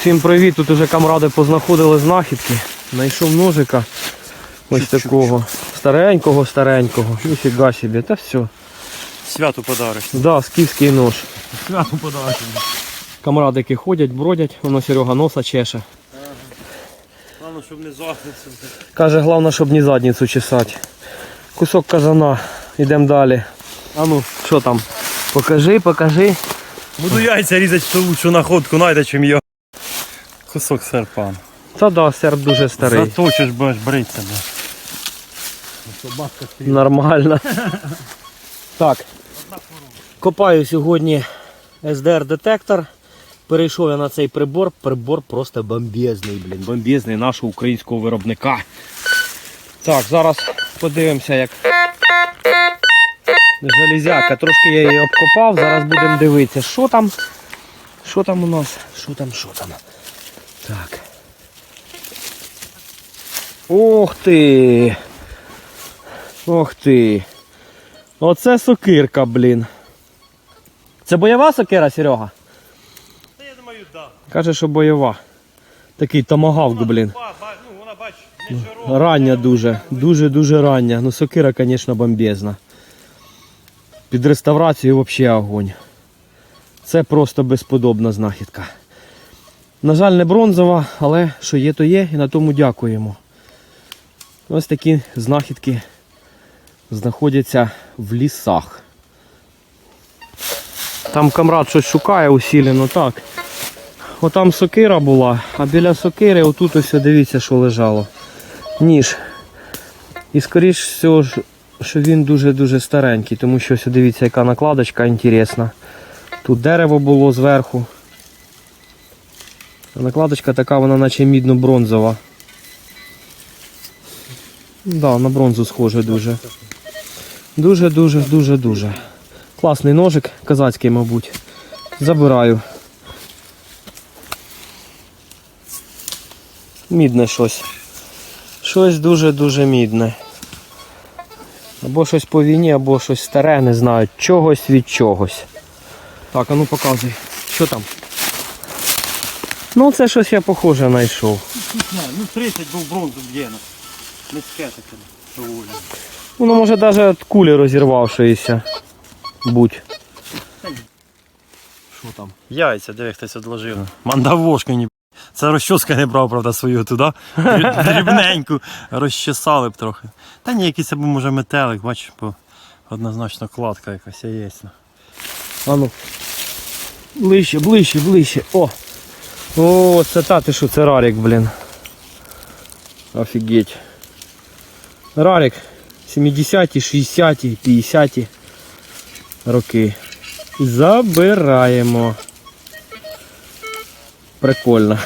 Всім привіт, тут уже камради познаходили знахідки. Знайшов ножика ось такого. Старенького, старенького. Ніфіга собі, та все. Святу подариш. Да, скіфський нож. Святу подариш. Камрадики ходять, бродять, воно Серега носа чеше. Главное, щоб не захнеться. Каже, головне, щоб ні задницю чесати. Кусок казана, йдемо далі. А ну, що там? Покажи, покажи. Буду яйця різати, то лучшу находку найде, чим я. Кусок серпа. Та да, серп дуже старий. Заточиш, будеш бритися. Нормально. Так. Копаю сьогодні SDR-детектор. Перейшов я на цей прибор. Прибор просто бомбезний, блін. Бомбезний нашого українського виробника. Так, зараз подивимося, як железяка. Трошки я її обкопав. Зараз будемо дивитися, що там. Що там у нас? Що там, що там? Так. Ох ти! Ох ти. Оце сокирка, блін. Це бойова сокира, Серега? Та я думаю, так. Каже, що бойова. Такий томагавк, блін. Ну, вона бач, не широка. Рання дуже. Дуже-дуже рання. Ну сокира, звісно, бомбезна. Під реставрацію взагалі огонь. Це просто безподобна знахідка. На жаль, не бронзова, але що є, то є, і на тому дякуємо. Ось такі знахідки знаходяться в лісах. Там камрад щось шукає усілено, так. Отам сокира була, а біля сокири отут ось дивіться, що лежало. Ніж. І скоріш всього, що він дуже-дуже старенький, тому що ось дивіться, яка накладочка інтересна. Тут дерево було зверху. Накладочка така, вона наче мідно-бронзова. Да, на бронзу схоже дуже. Дуже-дуже, дуже-дуже. Класний ножик, казацький, мабуть. Забираю. Мідне щось. Щось дуже-дуже мідне. Або щось по війні, або щось старе, не знаю. Чогось від чогось. Так, а ну показуй. Що там? Ну це щось я похоже знайшов. Ну 30 був бронзу б'єно. Низьке таке. доволі. Воно може навіть від кулі розірвавшися. Будь. Що там? Яйця, диви, хтось одложив. Мандавошка ні. Це розчоска не брав, правда, свою туди. Дрібненьку. Розчесали б трохи. Та ні, якийсь або може метелик, бачиш, бо однозначно кладка якась є. А ну. Ближче, ближче, ближче. О! О, це та ти що, це рарик, блін. Офігеть. Рарик 70-ті, 60-ті, 50-ті роки. Забираємо. Прикольно.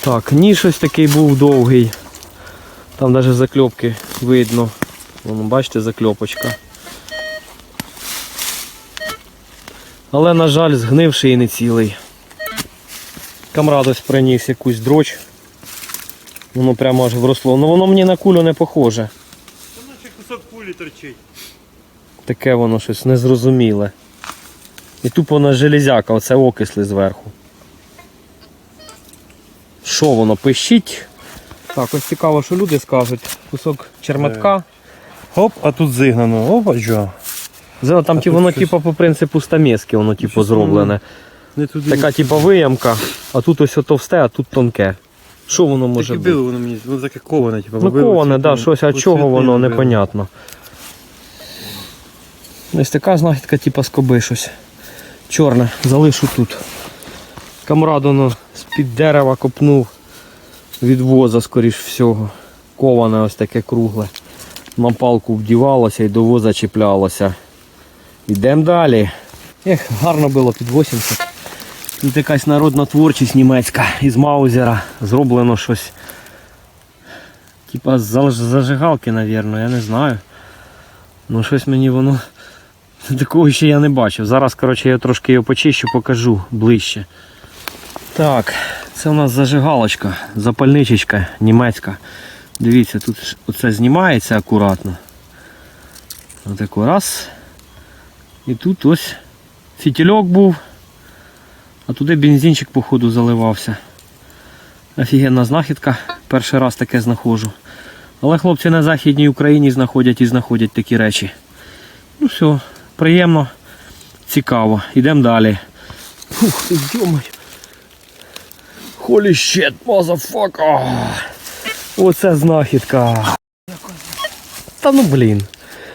Так, ніж ось такий був довгий. Там навіть закльопки видно. Вон, бачите, закльопочка. Але, на жаль, згнивший і не цілий. Камрад ось приніс якусь дроч. Воно прямо аж вросло. Ну воно мені на кулю не похоже. Та наче кусок кулі торчить. Таке воно щось незрозуміле. І тупо на железяка, оце окисли зверху. Що воно пищить? Так, ось цікаво, що люди скажуть. Кусок черметка. Оп, а тут зигнано. Опа, що? Зелено, Там ті, воно типу по принципу стамески, воно типу зроблене. Не туди. Така типу виямка, а тут ось товсте, а тут тонке. Що воно може бути? було воно мені, воно таке коване, типу. Ну коване, да, щось, а чого воно непонятно. Ось така знахідка, типу скоби щось. Чорне, залишу тут. Камрад воно з-під дерева копнув від воза, скоріш всього. Коване ось таке кругле. На палку вдівалося і до воза чіплялося. Йдемо далі. Ех, гарно було під 80. Тут якась народна творчість німецька із Маузера. Зроблено щось. Типа з зажигалки, напевно, я не знаю. Ну щось мені воно. Такого ще я не бачив. Зараз, коротше, я трошки його почищу, покажу ближче. Так, це у нас зажигалочка, запальничечка німецька. Дивіться, тут оце знімається акуратно. Отако раз. І тут ось фітільок був. А туди бензинчик, походу, заливався. Офігенна знахідка. Перший раз таке знаходжу. Але хлопці на Західній Україні знаходять і знаходять такі речі. Ну все, приємно, цікаво. Йдемо далі. Фух, йомай. Holy shit, motherfucker. Оце знахідка. Та ну блін.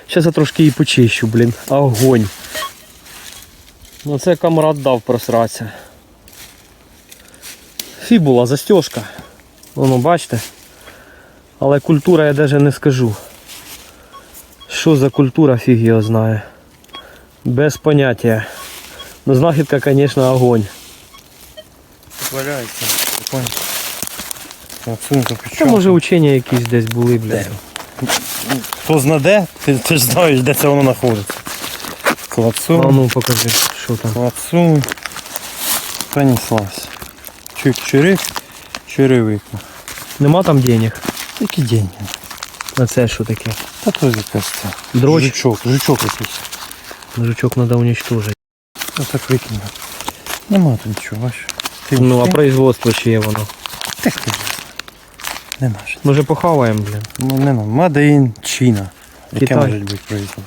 Зараз я трошки її почищу, блін. Огонь. Ну це камрад дав просратися. Фібула, застежка. Воно бачите. Але культура я навіть не скажу. Що за культура, фіг його знає. Без поняття. Ну знахідка, звісно, огонь. Валяється. Це може учення якісь десь були, блядь. Хто зна де, ти, ти ж знаєш, де це воно знаходиться. А Клацун, ну покажи, що там. клацун. Понеслась. Чик-чирик, черевика. Нема там денег. Які деньги? На це що таке? Та то якась це. Дроч. Жучок, жучок якийсь. Жучок треба уничтожити. Ну так викину. Нема тут нічого, бачиш. Ти, Ну, а ти? производство ще є воно. Ти Нема ж. Може похаваємо, блін. Ну, нема. Made in China. Яке Китай. може бути производство?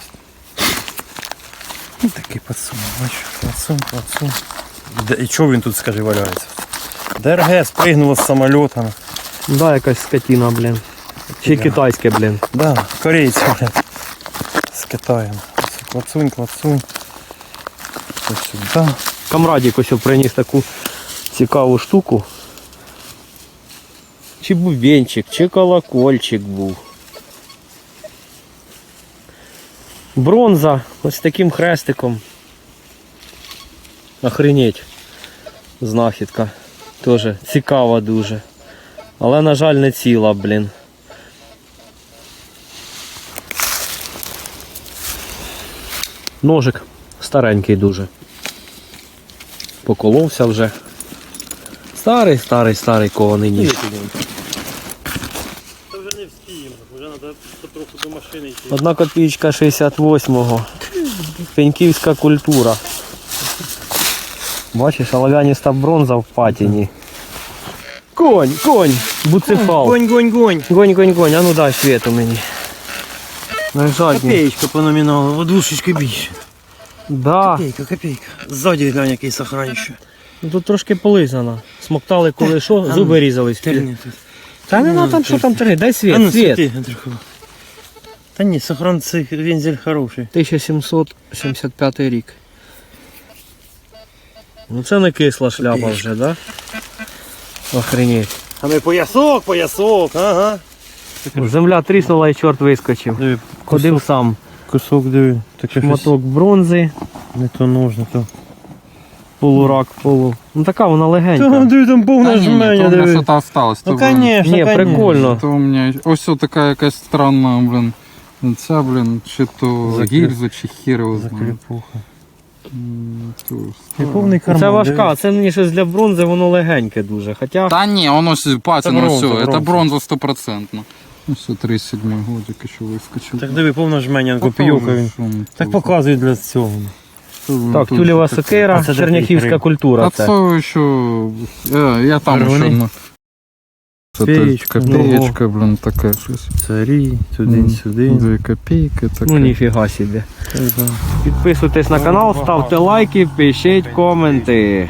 Ну такий пацан, бачиш, пацан, пацан. Де, і чого він тут, скажи, валяється? ДРГ спригнуло з самольота. Да, якась скотина, блін. Чи Да. китайське, блін. Да, корейці, блядь. З Китаєм. Це клацунь, клацунь. Ось сюди. Камрадік ось приніс таку цікаву штуку. Чи бубенчик, чи колокольчик був. Бронза ось таким хрестиком. Охренеть. Знахідка. Теж цікава дуже. Але, на жаль, не ціла, блін. Ножик старенький дуже. Поколовся вже. Старий, старий, старий кований ніж. Це вже не встіємо, вже треба потроху до машини йти. Одна копійка 68-го. Пеньківська культура. Бачиш, олов'яніста бронза в патіні. Конь, конь, буцефал. Гонь, гонь, гонь. Гонь, гонь, гонь, а ну дай світу мені. На жадні. Копеечка по номіналу, водушечки більше. Да. Копейка, копейка. Ззаді глянь, який сохраніще. Ну, Тут трошки полизано. Смоктали коли що, ну, зуби різались. Терні тут. Та нема там що там три, дай А світ, ну, світ. світи, Андрюха. Та ні, сохран цей вензель хороший. 1775 рік. Ну це не кисла шляпа вже, да? Охренеть. А ми поясок, поясок, ага. Земля тріснула і чорт вискочив. Диви, Ходив сам. кусок диви. Таке Шматок бронзи, Не то нужно, то. Полурак, полу. Ну така вона легенька. диви, там Та повна ні, ні, то у мене диви. що-то осталось. Ну, то, конечно, Ні, конечно. прикольно. То у мене ось така якась странна, блін. Ця, блін, чи то Закреп- гільза, чи хір його знає. Закріпуха. М, то І повний карман. Це важка, це мені щось для бронзи, воно легеньке дуже. Хоча Та ні, воно патина, бронза, все, бронза. це бронза стопроцентно. Ну все, 37 годик ще вискочив. Так диви, повна жменя, він. що Так показує для цього. Так, тюлєва сокира, це черняхівська культура. А Це. це що, е, я там ще, ну. Це Копеєчка, та копеєчка, блін, таке щось. Царі, М, туди-сюди. Дві копійки, таке. Ну ніфіга собі. Підписуйтесь на канал, ставте лайки, пишіть коменти.